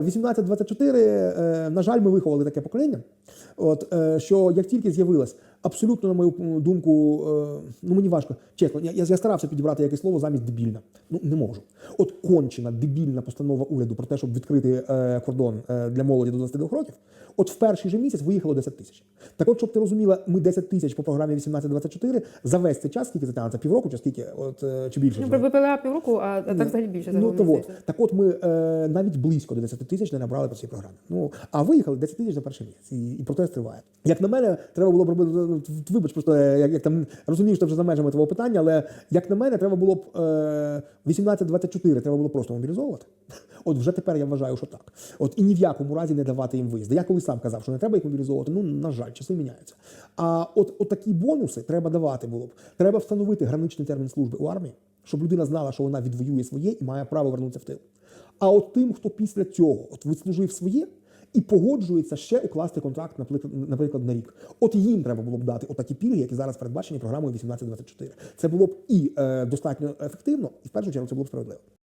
18-24, е, на жаль, ми виховали таке покоління. От е, що як тільки з'явилось, абсолютно, на мою думку, е, ну мені важко, чесно, я, я я старався підібрати якесь слово замість дебільна. Ну не можу. От кончена дебільна постанова уряду про те, щоб відкрити е, кордон е, для молоді до 22 років. От в перший же місяць виїхало 10 тисяч. Так от, щоб ти розуміла, ми 10 тисяч по програмі 18-24 за весь цей час, скільки затягнеться, півроку чи скільки, от е, чи більше. Ну, вже? БПЛА півроку, а так взагалі більше. Ну, то от. Так от ми е, навіть близько до 10 тисяч не набрали по цій програмі. Ну, а виїхали 10 тисяч за перший місяць, і, і протест триває. Як на мене, треба було б робити, ну, вибач, просто е, як, як там розумію, що вже за межами твого питання, але як на мене, треба було б е, 18-24 треба було просто мобілізовувати. От вже тепер я вважаю, що так. От і ні в якому разі не давати їм виїзди. Я колись сам казав, що не треба їх мобілізовувати. Ну, на жаль, часи міняються. А от, от такі бонуси треба давати було б. Треба встановити граничний термін служби у армії, щоб людина знала, що вона відвоює своє і має право вернутися в тил. А от тим, хто після цього от відслужив своє і погоджується ще укласти контракт, наприклад, на рік. От їм треба було б дати отакі пільги, які зараз передбачені програмою 1824. Це було б і е, достатньо ефективно, і в першу чергу це було б справедливо.